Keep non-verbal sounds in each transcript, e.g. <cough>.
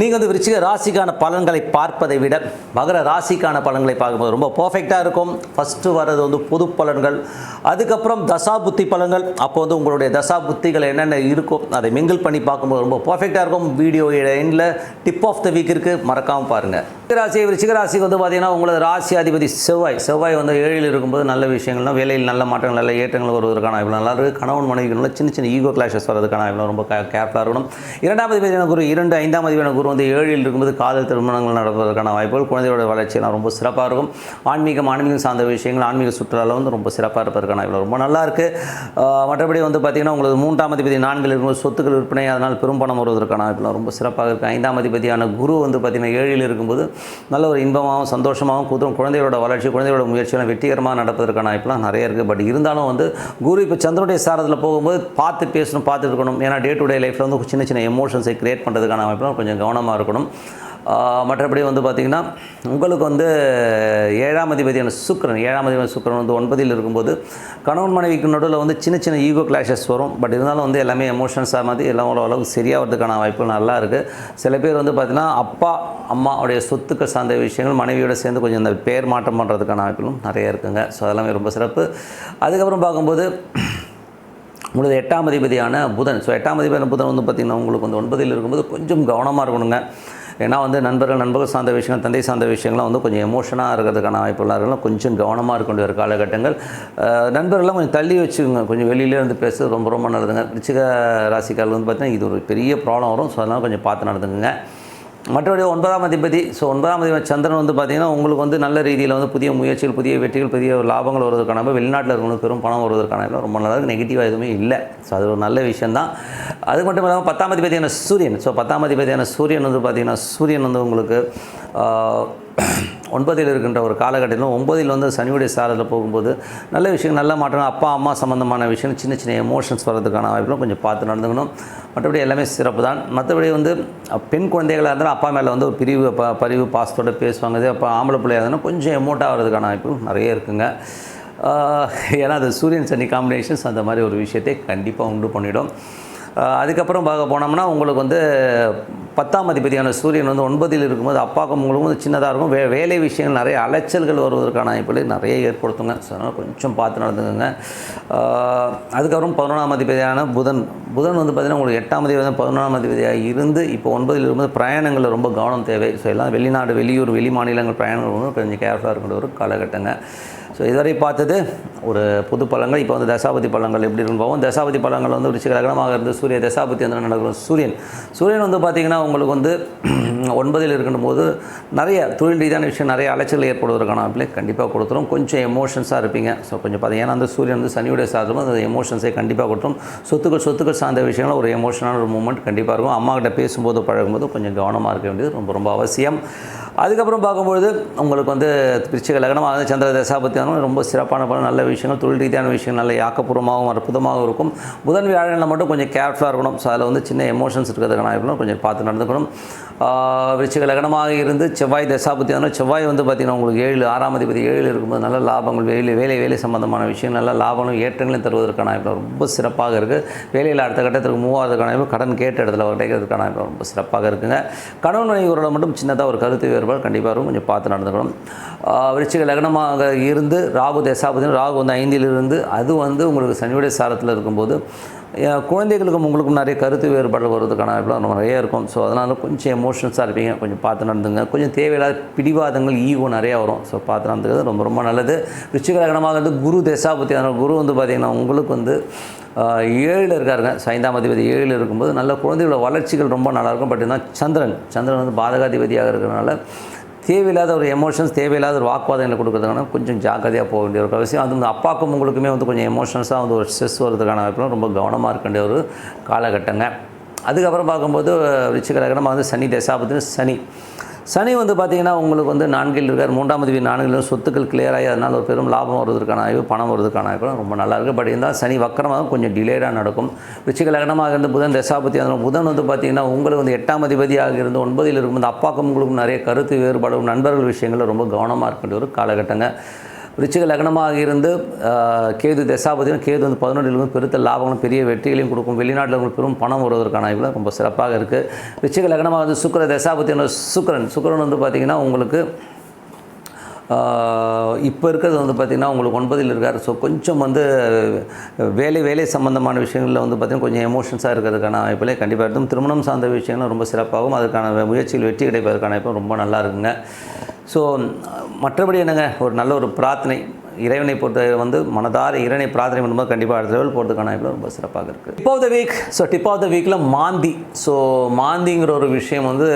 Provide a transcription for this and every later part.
நீங்கள் வந்து விருச்சிக ராசிக்கான பலன்களை பார்ப்பதை விட மகர ராசிக்கான பலன்களை பார்க்கும்போது ரொம்ப பர்ஃபெக்டாக இருக்கும். ஃபஸ்ட்டு வர்றது வந்து பொது பலன்கள். அதுக்கப்புறம் தசா புத்தி பலன்கள். அப்போ வந்து உங்களுடைய தசா புத்திகள் என்னென்ன இருக்கும் அதை மிங்கிள் பண்ணி பார்க்கும்போது ரொம்ப பர்ஃபெக்டாக இருக்கும். வீடியோ எண்டில் டிப் ஆஃப் த வீக் இருக்குது மறக்காமல் பாருங்கள் ராசி விருச்சிக ராசிக்கு வந்து பார்த்தீங்கன்னா உங்களது ராசி அதிபதி செவ்வாய். செவ்வாய் வந்து ஏழில் இருக்கும்போது நல்ல விஷயங்கள்லாம் வேலையில் நல்ல மாற்றங்கள் நல்ல ஏற்றங்கள் வருவதற்கான இவ்வளோ நல்லா இருக்குது கணவன் மனைவிக்குள்ள சின்ன சின்ன ஈகோ கிளாஷஸ் வரதுக்கான இவ்வளோ ரொம்ப கேர்ஃபுல்லாக இருக்கணும். இரண்டாம் அதிபதியான குரு இரண்டு ஐந்தாம் அதிபதியான குரு குரு வந்து ஏழில் இருக்கும்போது காதல் திருமணங்கள் நடப்பதற்கான வாய்ப்புகள் குழந்தையோட வளர்ச்சியெல்லாம் ரொம்ப சிறப்பாக இருக்கும். ஆன்மீகம் ஆன்மீகம் சார்ந்த விஷயங்கள் ஆன்மீக சுற்றுலாவில் வந்து ரொம்ப சிறப்பாக இருப்பதற்கான வாய்ப்பு ரொம்ப நல்லா இருக்குது மற்றபடி வந்து பார்த்திங்கன்னா உங்களுக்கு மூன்றாம் அதிபதி நான்கில் இருக்கும்போது சொத்துக்கள் விற்பனை அதனால் பெரும்பணம் வருவதற்கான வாய்ப்புலாம் ரொம்ப சிறப்பாக இருக்குது ஐந்தாம் அதிபதியான குரு வந்து பார்த்திங்கன்னா ஏழில் இருக்கும்போது நல்ல ஒரு இன்பமாகவும் சந்தோஷமாகவும் கூத்தும் குழந்தையோட வளர்ச்சி குழந்தையோட முயற்சியெல்லாம் வெற்றிகரமாக நடப்பதற்கான வாய்ப்புலாம் நிறைய இருக்குது பட் இருந்தாலும் வந்து குரு இப்போ சந்திரனுடைய சாரத்தில் போகும்போது பார்த்து பேசணும் பார்த்துருக்கணும் ஏன்னா டே டு டே லைஃப்பில் வந்து சின்ன சின்ன எமோஷன்ஸை கிரியேட் பண்ணுறதுக்கான வாய்ப்புலாம் கொஞ்சம் கவனமாக இருக்கணும். மற்றபடி வந்து பார்த்திங்கன்னா உங்களுக்கு வந்து ஏழாம் அதிபதியான சுக்கிரன் ஏழாம் அதிபதியான சுக்கிரன் வந்து ஒன்பதில் இருக்கும்போது கணவன் மனைவிக்கு நடுவில் வந்து சின்ன சின்ன ஈகோ கிளாஷஸ் வரும். பட் இருந்தாலும் வந்து எல்லாமே எமோஷன்ஸாக மாதிரி எல்லாம் ஓரளவுக்கு சரியாகிறதுக்கான வாய்ப்புகள் நல்லா இருக்குது சில பேர் வந்து பார்த்திங்கன்னா அப்பா அம்மாவுடைய சொத்துக்கள் சார்ந்த விஷயங்கள் மனைவியோட சேர்ந்து கொஞ்சம் இந்த பேர் மாற்றம் பண்ணுறதுக்கான வாய்ப்புகளும் நிறைய இருக்குங்க. ஸோ அதெல்லாமே ரொம்ப சிறப்பு. அதுக்கப்புறம் பார்க்கும்போது உங்களுக்கு எட்டாம் அதிபதியான புதன். ஸோ எட்டாம் அதிபதியான புதன் வந்து பார்த்திங்கன்னா உங்களுக்கு வந்து ஒன்பதில் இருக்கும்போது கொஞ்சம் கவனமாக இருக்கணுங்க. ஏன்னா வந்து நண்பர்கள் நண்பர்கள் சார்ந்த விஷயங்கள் தந்தை சார்ந்த விஷயங்கள்லாம் வந்து கொஞ்சம் எமோஷனாக இருக்கிறதுக்கான வாய்ப்புலாம் இருக்கலாம் கொஞ்சம் கவனமாக இருக்க வேண்டிய ஒரு காலகட்டங்கள். நண்பர்கள்லாம் கொஞ்சம் தள்ளி வச்சுக்கோங்க. கொஞ்சம் வெளியிலேருந்து பேசுறது ரொம்ப ரொம்ப நல்லதுங்க. ரிச்சிக ராசிக்காரர்கள் வந்து பார்த்திங்கன்னா இது ஒரு பெரிய ப்ராப்ளம் வரும். ஸோ அதெல்லாம் கொஞ்சம் பார்த்து நடந்துக்குங்க. மற்றபடி ஒன்பதாம் அதிபதி ஸோ ஒன்பதாம் அதிபதி சந்திரன் வந்து பார்த்திங்கன்னா உங்களுக்கு வந்து நல்ல ரீதியில் வந்து புதிய முயற்சிகள் புதிய வெற்றிகள் புதிய லாபங்கள் வருவதற்கான வெளிநாட்டில் இருக்கவங்களுக்கு பெரும் பணம் வருவதற்கான ரொம்ப நல்லது. நெகட்டிவாக எதுவுமே இல்லை. ஸோ அது ஒரு நல்ல விஷயந்தான் அது மட்டும் இல்லாமல் பத்தாம் அதிபதியான சூரியன் ஸோ பத்தாம் அதிபதியான சூரியன் வந்து பார்த்திங்கன்னா சூரியன் வந்து உங்களுக்கு <clears throat> ஒன்பதில் இருக்கின்ற ஒரு காலகட்டத்திலும் ஒன்பதில் வந்து சனியுடைய சாரத்தில் போகும்போது நல்ல விஷயம் நல்ல மாற்றம் அப்பா அம்மா சம்மந்தமான விஷயம் சின்ன சின்ன எமோஷன்ஸ் வர்றதுக்கான வாய்ப்புலாம் கொஞ்சம் பார்த்து நடந்துக்கணும். மற்றபடி எல்லாமே சிறப்பு தான். மற்றபடி வந்து பெண் குழந்தைகளாக இருந்தாலும் அப்பா மேலே வந்து ஒரு பிரிவு ப பரிவு பாசத்தோடு பேசுவாங்க. இதே அப்போ ஆம்பளை பிள்ளையாக இருந்தாலும் கொஞ்சம் எமோட்டாக வர்றதுக்கான வாய்ப்பு நிறைய இருக்குங்க. ஏன்னா அது சூரியன் சனி காம்பினேஷன்ஸ் அந்த மாதிரி ஒரு விஷயத்தை கண்டிப்பாக உண்டு பண்ணிவிடும் அதுக்கப்புறம் பார்க்க போனோம்னா உங்களுக்கு வந்து பத்தாம் அதிபதியான சூரியன் வந்து ஒன்பதில் இருக்கும்போது அப்பாக்கும் உங்களுக்கும் வந்து சின்னதாக இருக்கும். வே வேலை விஷயங்கள் நிறைய அலைச்சல்கள் வருவதற்கான வாய்ப்புகளை நிறைய ஏற்படுத்துங்க. ஸோ அதனால் கொஞ்சம் பார்த்து நடந்துக்கோங்க. அதுக்கப்புறம் பதினொன்றாம் அதிபதியான புதன். புதன் வந்து பார்த்திங்கன்னா உங்களுக்கு எட்டாம் தேதி வந்து பதினொன்றாம் அதிபதியாக இருந்து இப்போ ஒன்பதில் இருக்கும்போது பிரயாணங்களில் ரொம்ப கவனம் தேவை. ஸோ எல்லாம் வெளிநாடு வெளியூர் வெளி மாநிலங்கள் பிரயாணங்கள் வந்து கொஞ்சம் கேர்ஃபுல்லாக இருக்கின்ற ஒரு காலகட்டங்க. ஸோ இதுவரை பார்த்தது ஒரு புது பழங்கள். இப்போ வந்து தசாபதி பழங்கள் எப்படி இருக்கும் போகும் தசாபதி பழங்கள் வந்து ரிச்சிக இருந்து சூரிய தசாபதி வந்து நடக்கும் சூரியன். சூரியன் வந்து பார்த்திங்கன்னா உங்களுக்கு வந்து <clears throat> ஒன்பதில் இருக்கணும் போது நிறைய தொழில் ரீதியான விஷயம் நிறைய அலைச்சல் ஏற்படுவதற்கான அப்படி கண்டிப்பாக கொடுத்துரும். கொஞ்சம் எமோஷன்ஸாக இருப்பீங்க. ஸோ கொஞ்சம் பார்த்தீங்கன்னா ஏன்னா அந்த சூரியன் வந்து சனியுடைய சாதனம் அந்த எமோஷன்ஸை கண்டிப்பாக கொடுத்துரும். சொத்துக்கள் சொத்துக்கள் சார்ந்த விஷயங்கள் ஒரு எமோஷனான ஒரு மூமெண்ட் கண்டிப்பாக இருக்கும். அம்மா கிட்ட பேசும்போது பழகும்போது கொஞ்சம் கவனமாக இருக்க வேண்டியது ரொம்ப ரொம்ப அவசியம். அதுக்கப்புறம் பார்க்கும்பொழுது உங்களுக்கு வந்து விருச்சிக லக்னமாக சந்திர தசாபத்தி வந்து ரொம்ப சிறப்பான பல நல்ல விஷயங்கள் தொழில் ரீதியான விஷயங்கள் நல்ல ஆக்கப்பூர்வமாகவும் அற்புதமாகவும் இருக்கும். புதன் வியாழனில் மட்டும் கொஞ்சம் கேர்ஃபுல்லாக இருக்கணும். ஸோ அதில் வந்து சின்ன எமோஷன்ஸ் இருக்கிறதுக்கான இருக்கணும். கொஞ்சம் பார்த்து நடந்துக்கணும். விருச்சிக லகனமாக இருந்து செவ்வாய் தசாபதி வந்து செவ்வாய் வந்து பார்த்திங்கன்னா உங்களுக்கு ஏழு ஆறாம் அதிபதி ஏழு இருக்கும்போது நல்ல லாபங்கள் வேலை வேலை வேலை சம்பந்தமான விஷயம் நல்ல லாபங்களும் ஏற்றங்களையும் தருவதற்கான வாய்ப்பு ரொம்ப சிறப்பாக இருக்குது வேலையில் அடுத்த கட்டத்திற்கு மூவாவதுக்கான ஆகிறதுக்கான வாய்ப்பு கடன் கேட்ட இடத்துல கிடைக்கிறதுக்கான வாய்ப்பு ரொம்ப சிறப்பாக இருக்குங்க. கணவன் மனைவியோட மட்டும் சின்னதாக ஒரு கருத்து வேறுபாடு கண்டிப்பாக இருக்கும். கொஞ்சம் பார்த்து நடந்துக்கணும். விருச்சிக லக்னமாக இருந்து ராகு தசாபதி ராகு வந்து ஐந்திலிருந்து அது வந்து உங்களுக்கு சனியுடைய சாரத்தில் இருக்கும்போது குழந்தைகளுக்கும் உங்களுக்கும் நிறைய கருத்து வேறுபாடு வருவதற்கான வாய்ப்புலாம் நிறைய இருக்கும். ஸோ அதனால் கொஞ்சம் எமோஷன்ஸாக இருப்பீங்க. கொஞ்சம் பார்த்து நடந்துங்க. கொஞ்சம் தேவையில்லாத பிடிவாதங்கள் ஈகோ நிறையா வரும். ஸோ பார்த்து நடந்துக்கிறது ரொம்ப ரொம்ப நல்லது. ரிச்சிகரகனமாக வந்து குரு தசாபதி அதனால் குரு வந்து பார்த்திங்கன்னா உங்களுக்கு வந்து ஏழில் இருக்காருங்க. ஸோ ஐந்தாம் அதிபதி ஏழில் இருக்கும்போது நல்ல குழந்தைகளோட வளர்ச்சிகள் ரொம்ப நல்லாயிருக்கும் பட் என்ன சந்திரன். சந்திரன் வந்து பாதகாதிபதியாக இருக்கிறனால தேவையில்லாத ஒரு எமோஷன்ஸ் தேவையில்லாத ஒரு வாக்குவாதங்களை கொடுக்குறதுக்கான கொஞ்சம் ஜாக்கிரதையாக போக வேண்டிய ஒரு அவசியம் அது வந்து அப்பாக்கும் உங்களுக்குமே வந்து கொஞ்சம் எமோஷன்ஸாக வந்து ஒரு ஸ்ட்ரெஸ் வர்றதுக்கான வாய்ப்புலாம் ரொம்ப கவனமாக இருக்க வேண்டிய ஒரு காலகட்டங்க. அதுக்கப்புறம் பார்க்கும்போது ரிச்சிக வந்து சனி தசாபத்தின் சனி. சனி வந்து பார்த்தீங்கன்னா உங்களுக்கு வந்து நான்கில் இருக்கார். மூன்றாம் தேதி நான்கில் சொத்துக்கள் clear ஆகி அதனால் ஒரு பெரும் லாபம் வருவதற்கான ஆய்வு பணம் வருவதற்கான ஆய்வு ரொம்ப நல்லா இருக்குது பட் இருந்தால் சனி வக்கரமாக கொஞ்சம் டிலேடாக நடக்கும். விச்சிக லக்னமாக இருந்து புதன் தசாபதி அந்த புதன் வந்து பார்த்தீங்கன்னா உங்களுக்கு வந்து எட்டாம் அதிபதியாக இருந்து ஒன்பதில் இருக்கும்போது அப்பாக்கும் உங்களுக்கும் நிறைய கருத்து வேறுபாடும் நண்பர்கள் விஷயங்களில் ரொம்ப கவனமாக இருக்கின்ற ஒரு காலகட்டங்கள் ரிச்சிக லக்னமாக இருந்து கேது தசாபதியும் கேது வந்து பதினொன்றிலும் பெருத்த லாபங்களும் பெரிய வெற்றிகளையும் கொடுக்கும். வெளிநாட்டில் உங்களுக்கு பெரும் பணம் வருவதற்கான இவ்வளோ ரொம்ப சிறப்பாக இருக்குது ரிச்சிக லக்னமாக வந்து சுக்கர தசாபதி சுக்கரன். சுக்கரன் வந்து பார்த்திங்கன்னா உங்களுக்கு இப்போ இருக்கிறது வந்து பார்த்திங்கன்னா உங்களுக்கு ஒன்பதில் இருக்கார். ஸோ கொஞ்சம் வந்து வேலை வேலை சம்பந்தமான விஷயங்களில் வந்து பார்த்திங்கன்னா கொஞ்சம் எமோஷன்ஸாக இருக்கிறதுக்கான வாய்ப்பில் கண்டிப்பாக இருக்கும். திருமணம் சார்ந்த விஷயங்களும் ரொம்ப சிறப்பாகவும் அதற்கான முயற்சியில் வெற்றி கிடைப்பதற்கான வாய்ப்பும் ரொம்ப நல்லா இருக்குங்க. ஸோ மற்றபடி என்னங்க? ஒரு நல்ல ஒரு பிரார்த்தனை. இறைவனை பொறுத்த வந்து மனதார இறைவனை பிரார்த்தனை பண்ணும்போது கண்டிப்பாக அடுத்த லெவல் போகிறதுக்கான ரொம்ப சிறப்பாக இருக்குது tip of the week so tip of the வீக்கில் மாந்தி. ஸோ மாந்திங்கிற ஒரு விஷயம் வந்து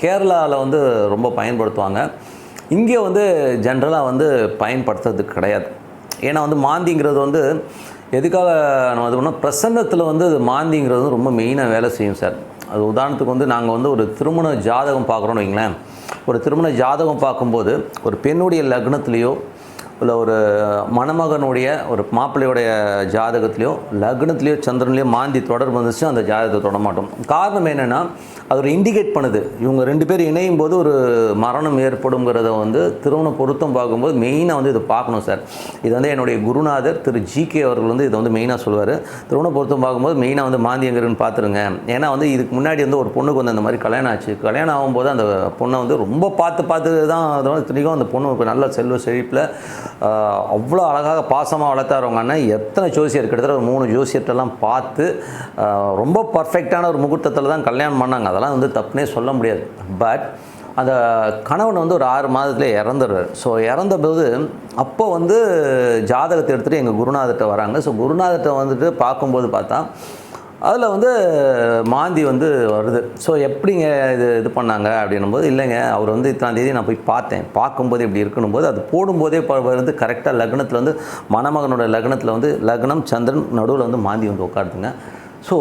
கேரளாவில் வந்து ரொம்ப பயன்படுத்துவாங்க. இங்கே வந்து ஜென்ரலாக வந்து பயன்படுத்துறது கிடையாது. ஏன்னா வந்து மாந்திங்கிறது வந்து எதுக்காக நம்ம இது பண்ணோம்? பிரசன்னத்தில் வந்து அது மாந்திங்கிறது ரொம்ப மெயினாக வேலை செய்யும் சார். அது உதாரணத்துக்கு வந்து நாங்கள் வந்து ஒரு திருமண ஜாதகம் பார்க்குறோன்னு வைங்களேன். ஒரு திருமண ஜாதகம் பார்க்கும்போது ஒரு பெண்ணுடைய லக்னத்துலேயோ இல்லை ஒரு மணமகனுடைய ஒரு மாப்பிள்ளையுடைய ஜாதகத்துலேயோ லக்னத்துலேயோ சந்திரன்லேயோ மாந்தி தொடர்பு வந்துச்சு அந்த ஜாதகத்தை தொட மாட்டோம். காரணம் என்னென்னா அது ஒரு இண்டிகேட் பண்ணுது. இவங்க ரெண்டு பேர் இணையும் போது ஒரு மரணம் ஏற்படுங்கிறத வந்து திருமண பொருத்தம் பார்க்கும்போது மெயினாக வந்து இதை பார்க்கணும் சார் இது வந்து என்னுடைய குருநாதர் திரு ஜிகே அவர்கள் வந்து இதை வந்து மெயினாக சொல்லுவார். திருமண பொருத்தம் பார்க்கும்போது மெயினாக வந்து மாந்தியங்கர்னு பார்த்துருங்க. ஏன்னா வந்து இதுக்கு முன்னாடி வந்து ஒரு பொண்ணுக்கு வந்து அந்த மாதிரி கல்யாணம் ஆச்சு. கல்யாணம் ஆகும்போது அந்த பொண்ணை வந்து ரொம்ப பார்த்து பார்த்து தான் அதை வந்து இத்தனைக்கும் அந்த பொண்ணு இப்போ நல்ல செல்வ செழிப்பில் அவ்வளோ அழகாக பாசமாக வளர்த்தாரவங்க அண்ணன். எத்தனை ஜோசியர் கிட்டத்தட்ட ஒரு மூணு ஜோசியர்ட்டெல்லாம் பார்த்து ரொம்ப பர்ஃபெக்டான ஒரு முகூர்த்தத்தில் தான் கல்யாணம் பண்ணாங்க. அதெல்லாம் வந்து தப்புனே சொல்ல முடியாது. பட் அந்த கணவன் வந்து ஒரு ஆறு மாதத்துல இறந்துடுறாரு. ஸோ இறந்தபோது அப்போ வந்து ஜாதகத்தை எடுத்துகிட்டு எங்கள் குருநாதர்கிட்ட வராங்க. ஸோ குருநாதர்கிட்ட வந்துட்டு பார்க்கும்போது பார்த்தா அதில் வந்து மாந்தி வந்து வருது. ஸோ எப்படிங்க இது இது பண்ணாங்க அப்படின்னும் போது இல்லைங்க அவர் வந்து இத்தனாம் தேதி நான் போய் பார்த்தேன். பார்க்கும்போது இப்படி இருக்கணும் போது அது போடும்போதே வந்து கரெக்டாக லக்னத்தில் வந்து மணமகனோட லக்னத்தில் வந்து லக்னம் சந்திரன் நடுவில் வந்து மாந்தி வந்து உட்காருதுங்க. ஸோ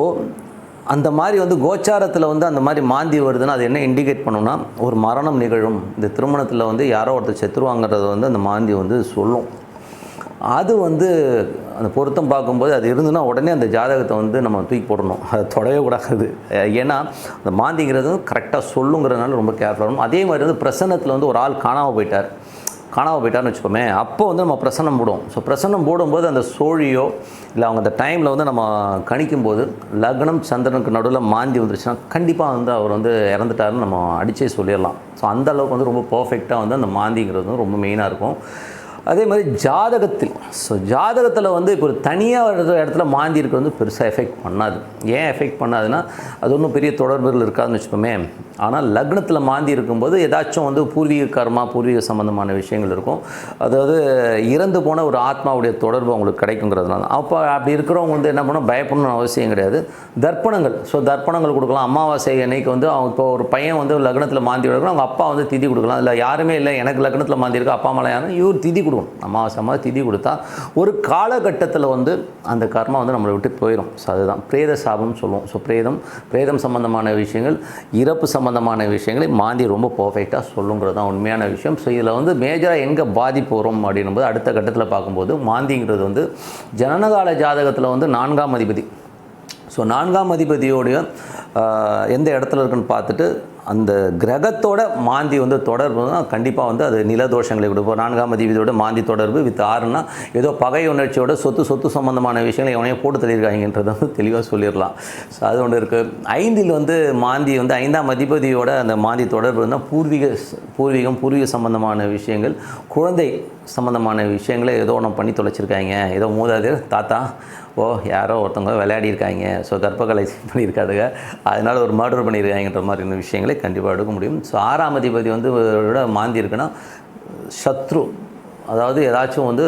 அந்த மாதிரி வந்து கோச்சாரத்தில் வந்து அந்த மாதிரி மாந்தி வருதுன்னா அது என்ன இண்டிகேட் பண்ணும்னா ஒரு மரணம் நிகழும். இந்த திருமணத்தில் வந்து யாரோ ஒருத்தர் செத்துருவாங்கிறத வந்து அந்த மாந்தி வந்து சொல்லும். அது வந்து அந்த பொருத்தம் பார்க்கும்போது அது இருந்துன்னா உடனே அந்த ஜாதகத்தை வந்து நம்ம தூக்கி போடணும். அதை தொடவே கூடாது. ஏன்னா அந்த மாந்திங்கிறது கரெக்டாக சொல்லுங்கிறதுனால ரொம்ப கேர்ஃபுல்லாக அதே மாதிரி வந்து பிரசன்னத்தில் வந்து ஒரு ஆள் காணாமல் போயிட்டார். காணாமல் போயிட்டார்னு வச்சுக்கோமே அப்போ வந்து நம்ம பிரசன்னம் போடுவோம். ஸோ பிரசன்னம் போடும்போது அந்த சோழியோ இல்லை அவங்க அந்த டைமில் வந்து நம்ம கணிக்கும்போது லக்னம் சந்திரனுக்கு நடுவில் மாந்தி வந்துருச்சுன்னா கண்டிப்பாக வந்து அவர் வந்து இறந்துட்டாருன்னு நம்ம அடித்தே சொல்லிடலாம். ஸோ அந்த அளவுக்கு வந்து ரொம்ப பர்ஃபெக்டாக வந்து அந்த மாந்திங்கிறது வந்து ரொம்ப மெயினாக இருக்கும். அதே மாதிரி ஜாதகத்தில் ஸோ ஜாதகத்தில் வந்து இப்போ ஒரு தனியாக ஒரு இடத்துல மாந்தி இருக்கிறது வந்து பெருசாக எஃபெக்ட் பண்ணாது. ஏன் எஃபெக்ட் பண்ணாதுன்னா அது ஒன்றும் பெரிய தொடர்புகள் இருக்காதுன்னு வச்சுக்கோமே. ஆனால் லக்னத்தில் மாந்தி இருக்கும்போது ஏதாச்சும் வந்து பூர்வீக கர்மா பூர்வீக சம்மந்தமான விஷயங்கள் இருக்கும். அதாவது இறந்து போன ஒரு ஆத்மாவுடைய தொடர்பு அவங்களுக்கு கிடைக்குங்கிறதுனால. அப்போ அப்படி இருக்கிறவங்க வந்து என்ன பண்ணணும்? பயப்படணும்னு அவசியம் கிடையாது. தர்ப்பணங்கள் ஸோ தர்ப்பணங்கள் கொடுக்கலாம். அமாவாசை அன்னைக்கு வந்து அவங்க இப்போ ஒரு பையன் வந்து லக்னத்தில் மாந்தி எடுக்கணும் அவங்க அப்பா வந்து திதி கொடுக்கலாம். இல்லை யாருமே இல்லை. எனக்கு லக்னத்தில் மாந்தி இருக்கு? அப்பா அம்மா யாரும்? இவர் திதி கொடுக்கலாம் கொடுக்கணும் அமாவாசை மாதிரி திதி கொடுத்தா ஒரு காலகட்டத்தில் வந்து அந்த கர்மா வந்து நம்மளை விட்டு போயிடும் ஸோ அதுதான். பிரேத சாபம்னு சொல்லுவோம். ஸோ பிரேதம் பிரேதம் சம்பந்தமான விஷயங்கள் இறப்பு சம்பந்தமான விஷயங்களை மாந்தி ரொம்ப பர்ஃபெக்டாக சொல்லுங்கிறது தான் உண்மையான விஷயம். ஸோ இதில் வந்து மேஜராக எங்கே பாதிப்பு வரும் அப்படின்னும் போது அடுத்த கட்டத்தில் பார்க்கும்போது மாந்திங்கிறது வந்து ஜனனகால ஜாதகத்தில் வந்து நான்காம் அதிபதி. ஸோ நான்காம் அதிபதியோடைய எந்த இடத்துல இருக்குன்னு பார்த்துட்டு அந்த கிரகத்தோட மாந்தி வந்து தொடர்பு தான் கண்டிப்பாக வந்து அது நிலதோஷங்களை கொடுப்போம் நான்காம் அதிபதியோட மாந்தி தொடர்பு வித் ஆறுனா ஏதோ பகை உணர்ச்சியோட சொத்து சொத்து சம்பந்தமான விஷயங்களை எவனையும் போட்டு தள்ளியிருக்காங்கன்றத வந்து தெளிவாக சொல்லிடலாம். ஸோ அது ஒன்று இருக்குது ஐந்தில் வந்து மாந்தி வந்து ஐந்தாம் அதிபதியோட அந்த மாந்தி தொடர்பு இருந்தால் பூர்வீக பூர்வீகம் பூர்வீக சம்பந்தமான விஷயங்கள் குழந்தை சம்பந்தமான விஷயங்களை ஏதோ ஒன்று பண்ணி தொலைச்சிருக்காங்க. ஏதோ மூதாதையர் தாத்தா ஓ யாரோ ஒருத்தவங்க விளையாடிருக்காங்க ஸோ கர்ப்பகலை <laughs> பண்ணியிருக்காதுங்க. அதனால் ஒரு மர்டர் பண்ணியிருக்காங்கன்ற மாதிரியான விஷயங்களை கண்டிப்பாக எடுக்க முடியும். ஸோ ஆறாம் அதிபதி வந்து விட மாந்தி இருக்குன்னா சத்ரு அதாவது ஏதாச்சும் வந்து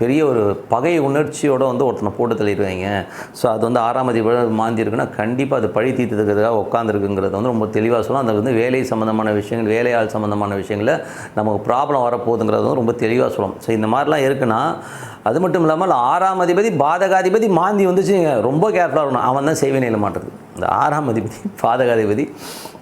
பெரிய ஒரு பகை உணர்ச்சியோடு வந்து ஒருத்தனை போட்டு தள்ளிடுவாங்க. ஸோ அது வந்து ஆறாம் அதிபதி மாந்தி இருக்குன்னா கண்டிப்பாக அது பழி தீர்த்துக்கிறதுக்காக உட்காந்துருக்குங்கிறத வந்து ரொம்ப தெளிவாக சொல்லலாம் அந்த வந்து வேலை சம்மந்தமான விஷயங்கள் வேலையாள் சம்மந்தமான விஷயங்களில் நமக்கு ப்ராப்ளம் வரப்போகுதுங்கிறத வந்து ரொம்ப தெளிவாக சொல்லலாம் ஸோ இந்த மாதிரிலாம் இருக்குன்னா அது மட்டும் இல்லாமல் ஆறாம் அதிபதி பாதகாதிபதி மாந்தி வந்துச்சு ரொம்ப கேர்ஃபுல்லாக இருக்கணும். அவன் தான் செய்வினையில் மாட்டுறது இந்த ஆறாம் அதிபதி பாதகாதிபதி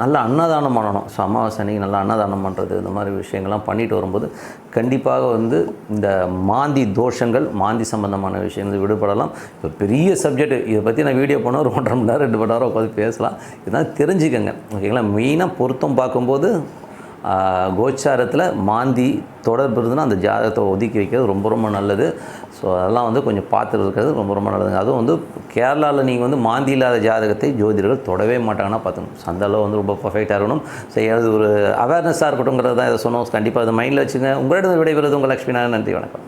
நல்ல அன்னதானம் பண்ணணும். ஸோ அமாவாசை அன்னைக்கு நல்லா அன்னதானம் பண்ணுறது இந்த மாதிரி விஷயங்கள்லாம் பண்ணிட்டு வரும்போது கண்டிப்பாக வந்து இந்த மாந்தி தோஷங்கள் மாந்தி சம்பந்தமான விஷயங்கள் விடுபடலாம். இப்போ பெரிய சப்ஜெக்ட் இதை பற்றி நான் வீடியோ போனால் ஒரு ஒன்றரை மணி நேரம் ரெண்டு மணி நேரம் உட்காந்து பேசலாம். இதெல்லாம் தெரிஞ்சுக்கங்க. ஓகேங்களா? மெயினாக பொருத்தம் பார்க்கும்போது கோச்சாரத்தில் மாந்தி தொடர்பு அந்த ஜாதகத்தை ஒதுக்கி வைக்கிறது ரொம்ப ரொம்ப நல்லது. ஸோ அதெல்லாம் வந்து கொஞ்சம் பார்த்துட்டு இருக்கிறது ரொம்ப ரொம்ப நல்லதுங்க. அதுவும் வந்து கேரளாவில் நீங்கள் வந்து மாந்தி இல்லாத ஜாதகத்தை ஜோதிடர்கள் தொடவே மாட்டாங்கன்னா பார்த்துக்கணும். ஸோ அந்த அளவு வந்து ரொம்ப பர்ஃபெக்டாக இருக்கணும். ஸோ அது ஒரு அவேர்னஸாக இருக்கட்டும்ங்கிறது தான் இதை சொன்னோம். கண்டிப்பாக அதை மைண்டில் வச்சுங்க. உங்களிடம் விடைபெறுவது உங்கள் லக்ஷ்மி நாராயணன் நன்றி வணக்கம்.